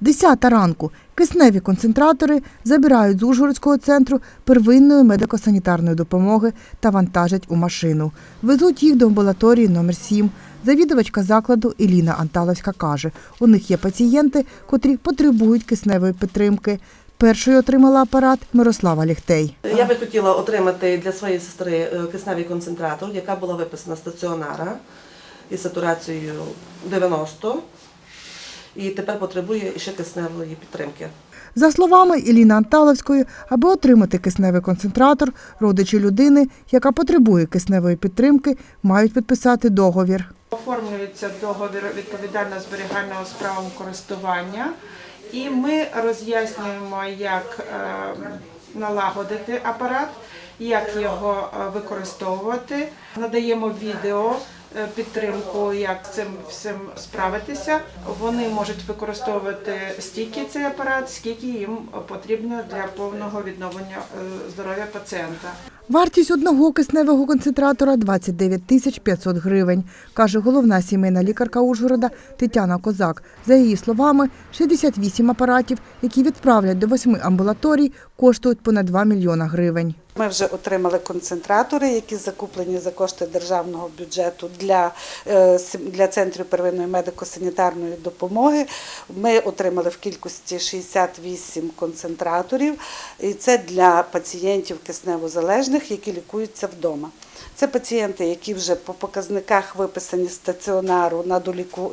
Десята ранку кисневі концентратори забирають з Ужгородського центру первинної медико-санітарної допомоги та вантажать у машину. Везуть їх до амбулаторії номер 7 Завідувачка закладу Еліна Анталовська каже, у них є пацієнти, котрі потребують кисневої підтримки. Першою отримала апарат Мирослава Ліхтей. Я би хотіла отримати для своєї сестри е, кисневий концентратор, яка була виписана стаціонара із сатурацією 90 і тепер потребує ще кисневої підтримки. За словами Іліни Анталовської, аби отримати кисневий концентратор, родичі людини, яка потребує кисневої підтримки, мають підписати договір. Оформлюється договір відповідально-зберігального з правом користування, і ми роз'яснюємо, як е, налагодити апарат, як його е, використовувати. Надаємо відео підтримку, як цим всім справитися. Вони можуть використовувати стільки цей апарат, скільки їм потрібно для повного відновлення е, здоров'я пацієнта. Вартість одного кисневого концентратора 29 тисяч 500 гривень, каже головна сімейна лікарка Ужгорода Тетяна Козак. За її словами, 68 апаратів, які відправлять до восьми амбулаторій, коштують понад 2 мільйона гривень. Ми вже отримали концентратори, які закуплені за кошти державного бюджету для, е, для центрів первинної медико-санітарної допомоги. Ми отримали в кількості 68 концентраторів, і це для пацієнтів кисневозалежних, які лікуються вдома. Це пацієнти, які вже по показниках виписані стаціонару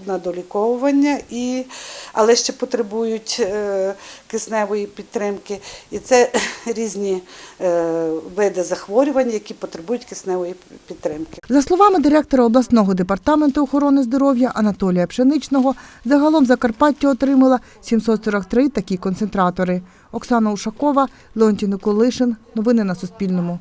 на доліковування, і, але ще потребують е, кисневої підтримки. І це різні е, види захворювань, які потребують кисневої підтримки. За словами директора обласного департаменту охорони здоров'я Анатолія Пшеничного, загалом Закарпаття отримала 743 такі концентратори. Оксана Ушакова, Леонтій Николишин. Новини на Суспільному.